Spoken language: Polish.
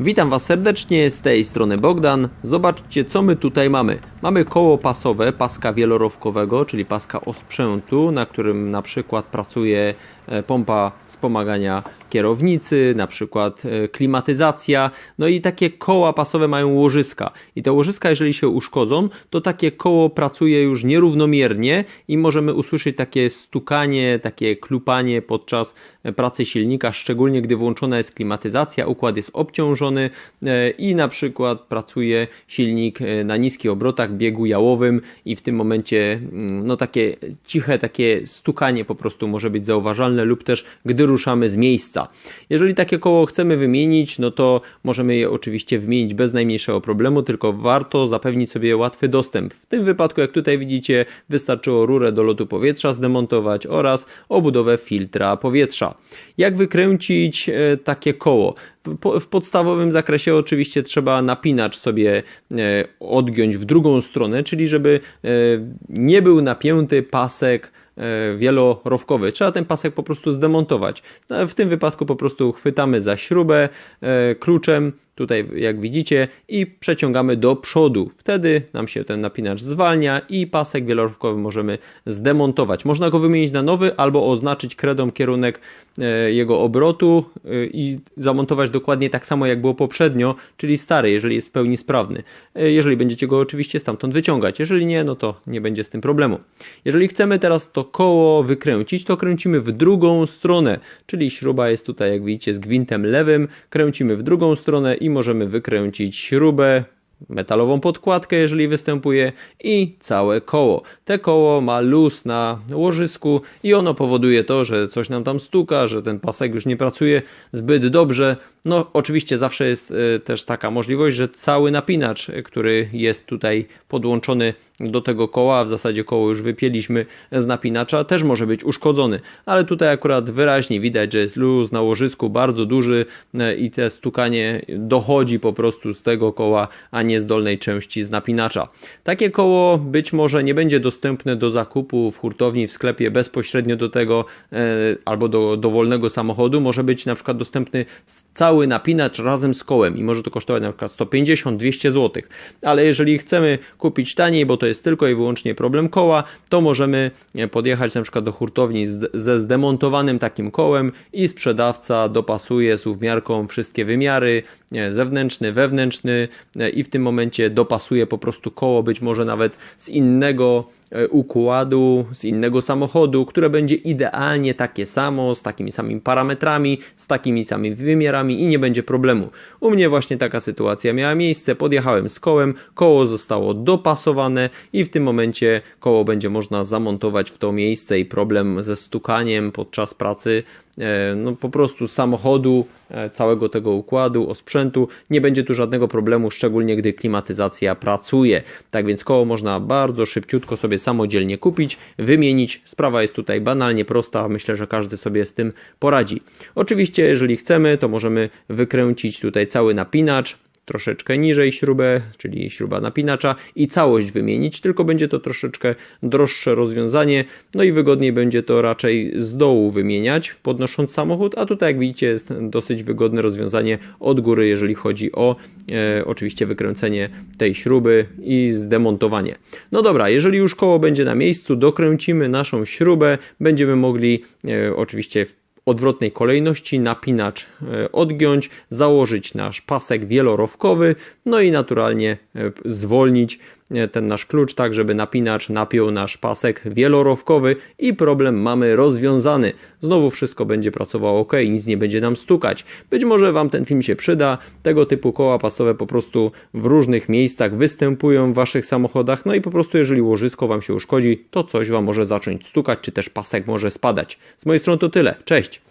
Witam Was serdecznie, z tej strony Bogdan. Zobaczcie, co my tutaj mamy. Mamy koło pasowe paska wielorowkowego, czyli paska osprzętu, na którym na przykład pracuje e, pompa wspomagania kierownicy, na przykład e, klimatyzacja. No i takie koła pasowe mają łożyska. I te łożyska, jeżeli się uszkodzą, to takie koło pracuje już nierównomiernie i możemy usłyszeć takie stukanie, takie klupanie podczas e, pracy silnika, szczególnie gdy włączona jest klimatyzacja, układ jest obciążony i na przykład pracuje silnik na niskich obrotach, biegu jałowym i w tym momencie mm, no takie ciche takie stukanie po prostu może być zauważalne lub też gdy ruszamy z miejsca. Jeżeli takie koło chcemy wymienić, no to możemy je oczywiście wymienić bez najmniejszego problemu, tylko warto zapewnić sobie łatwy dostęp. W tym wypadku, jak tutaj widzicie, wystarczyło rurę do lotu powietrza zdemontować oraz obudowę filtra powietrza. Jak wykręcić e, takie koło? W podstawowym zakresie oczywiście trzeba napinacz sobie e, odgiąć w drugą stronę, czyli żeby e, nie był napięty pasek e, wielorowkowy. Trzeba ten pasek po prostu zdemontować. No, W tym wypadku po prostu chwytamy za śrubę kluczem, tutaj jak widzicie, i przeciągamy do przodu. Wtedy nam się ten napinacz zwalnia i pasek wielorowkowy możemy zdemontować. Można go wymienić na nowy albo oznaczyć kredą kierunek e, jego obrotu e, i zamontować dokładnie tak samo jak było poprzednio, czyli stary, jeżeli jest w pełni sprawny. E, Jeżeli będziecie go oczywiście stamtąd wyciągać. Jeżeli nie, no to nie będzie z tym problemu. Jeżeli chcemy teraz to koło wykręcić, to kręcimy w drugą stronę, czyli śruba jest tutaj, jak widzicie, z gwintem lewym. Kręcimy w drugą stronę możemy wykręcić śrubę, metalową podkładkę, jeżeli występuje i całe koło. Te koło ma luz na łożysku i ono powoduje to, że coś nam tam stuka, że ten pasek już nie pracuje zbyt dobrze. No oczywiście zawsze jest e, też taka możliwość, że cały napinacz, e, który jest tutaj podłączony do tego koła, w zasadzie koło już wypięliśmy z napinacza, też może być uszkodzony. Ale tutaj akurat wyraźnie widać, że jest luz na łożysku bardzo duży e, i te stukanie dochodzi po prostu z tego koła, a nie z dolnej części z napinacza. Takie koło być może nie będzie dostępne do zakupu w hurtowni, w sklepie bezpośrednio do tego albo do dowolnego samochodu. Może być na przykład dostępny cały napinacz razem z kołem i może to kosztować na przykład 150-200 zł. Ale jeżeli chcemy kupić taniej, bo to jest tylko i wyłącznie problem koła, to możemy e, podjechać na przykład do hurtowni z, ze zdemontowanym takim kołem i sprzedawca dopasuje suwmiarką wszystkie wymiary, e, zewnętrzny, wewnętrzny e, i w tym momencie dopasuje po prostu koło, być może nawet z innego układu, z innego samochodu, które będzie idealnie takie samo, z takimi samymi parametrami, z takimi samymi wymiarami i nie będzie problemu. U mnie właśnie taka sytuacja miała miejsce, podjechałem z kołem, koło zostało dopasowane i w tym momencie koło będzie można zamontować w to miejsce i problem ze stukaniem podczas pracy e, no po prostu samochodu, e, całego tego układu, osprzętu, nie będzie tu żadnego problemu, szczególnie gdy klimatyzacja pracuje. Tak więc koło można bardzo szybciutko sobie samodzielnie kupić, wymienić. Sprawa jest tutaj banalnie prosta, myślę, że każdy sobie z tym poradzi. Oczywiście, jeżeli chcemy, to możemy wykręcić tutaj cały napinacz, troszeczkę niżej śrubę, czyli śruba napinacza i całość wymienić, tylko będzie to troszeczkę droższe rozwiązanie, no i wygodniej będzie to raczej z dołu wymieniać, podnosząc samochód, a tutaj jak widzicie jest dosyć wygodne rozwiązanie od góry, jeżeli chodzi o e, oczywiście wykręcenie tej śruby i zdemontowanie. No dobra, jeżeli już koło będzie na miejscu, dokręcimy naszą śrubę, będziemy mogli e, oczywiście odwrotnej kolejności napinacz e, odgiąć, założyć nasz pasek wielorowkowy, no i naturalnie e, zwolnić e, ten nasz klucz tak, żeby napinacz napiął nasz pasek wielorowkowy i problem mamy rozwiązany. Znowu wszystko będzie pracowało ok, nic nie będzie nam stukać. Być może Wam ten film się przyda. Tego typu koła pasowe po prostu w różnych miejscach występują w Waszych samochodach, no i po prostu jeżeli łożysko Wam się uszkodzi, to coś Wam może zacząć stukać, czy też pasek może spadać. Z mojej strony to tyle. Cześć!